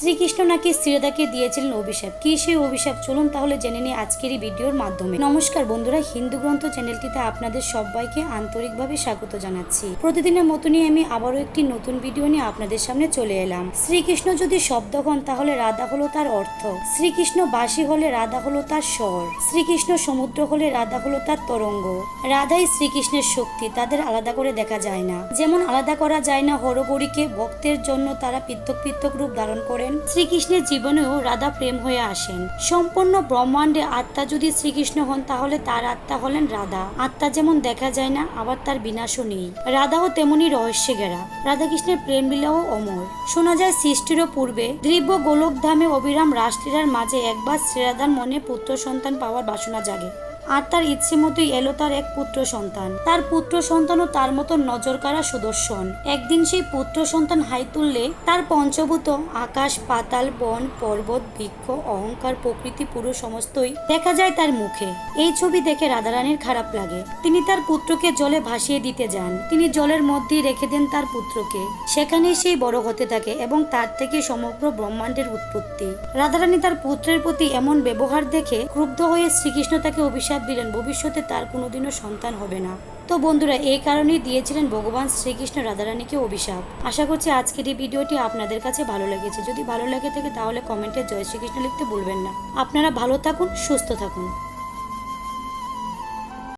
শ্রীকৃষ্ণ নাকি শ্রীদাকে দিয়েছিলেন অভিশাপ? কি সেই অভিশাপ? চলুন তাহলে জেনে নিই আজকের এই ভিডিওর মাধ্যমে। নমস্কার বন্ধুরা, হিন্দু গ্রন্থ চ্যানেলটিতে আপনাদের সবাইকে আন্তরিকভাবে স্বাগত জানাচ্ছি। প্রতিদিনের মতনই আমি আবারও একটি নতুন ভিডিও নিয়ে আপনাদের সামনে চলে এলাম। শ্রীকৃষ্ণ যদি শব্দ হন, তাহলে রাধা হলো তার অর্থ। শ্রীকৃষ্ণ বাসী হলে রাধা হলো তার স্বর। শ্রীকৃষ্ণ সমুদ্র হলে রাধা হলো তার তরঙ্গ। রাধাই শ্রীকৃষ্ণের শক্তি, তাদের আলাদা করে দেখা যায় না। যেমন আলাদা করা যায় না হরগৌরীকে ভক্তের জন্য তারা পৃথক পৃথক রূপ ধারণ করেন শ্রীকৃষ্ণের জীবনেও রাধা প্রেম হয়ে আসেন। সম্পূর্ণ ব্রহ্মাণ্ডে আত্মা যদি শ্রীকৃষ্ণ হন, তাহলে তার আত্মা হলেন রাধা। আত্মা যেমন দেখা যায় না, আবার তার বিনাশও নেই। রাধাও তেমনি রহস্যে ঘেরা। রাধাকৃষ্ণের প্রেম লীলাও অমর। শোনা যায়, সৃষ্টিরও পূর্বে দ্রিব্য গোলকধামে অবিরাম রাসলীলার মাঝে একবার শ্রীরাধার মনে পুত্র সন্তান পাওয়ার বাসনা জাগে। আর তার ইচ্ছে মতোই এলো তার এক পুত্র সন্তান। তার পুত্র সন্তানও তার মতো নজর কাড়া সুদর্শন। একদিন সেই পুত্র সন্তান হাই তুললে তার পঞ্চভূত আকাশ, পাতাল, বন, পর্বত, বৃক্ষ, অহংকার, প্রকৃতি পুরো সমস্তই দেখা যায় তার মুখে। এই ছবি দেখে রাধারানীর খারাপ লাগে। তিনি তার পুত্রকে জলে ভাসিয়ে দিতে যান। তিনি জলের মধ্যেই রেখে দেন তার পুত্রকে। সেখানেই সেই বড় হতে থাকে এবং তার থেকে সমগ্র ব্রহ্মাণ্ডের উৎপত্তি। রাধারানী তার পুত্রের প্রতি এমন ব্যবহার দেখে ক্রুব্ধ হয়ে শ্রীকৃষ্ণ তাকে অভিশাপ দিলেন, ভবিষ্যতে তার কোনোদিনও সন্তান হবে না। তো বন্ধুরা, এই কারণেই দিয়েছিলেন ভগবান শ্রীকৃষ্ণ রাধারানীকে অভিশাপ। আশা করছি আজকের এই ভিডিওটি আপনাদের কাছে ভালো লেগেছে। যদি ভালো লাগে থাকে তাহলে কমেন্টে জয় শ্রীকৃষ্ণ লিখতে ভুলবেন না। আপনারা ভালো থাকুন, সুস্থ থাকুন।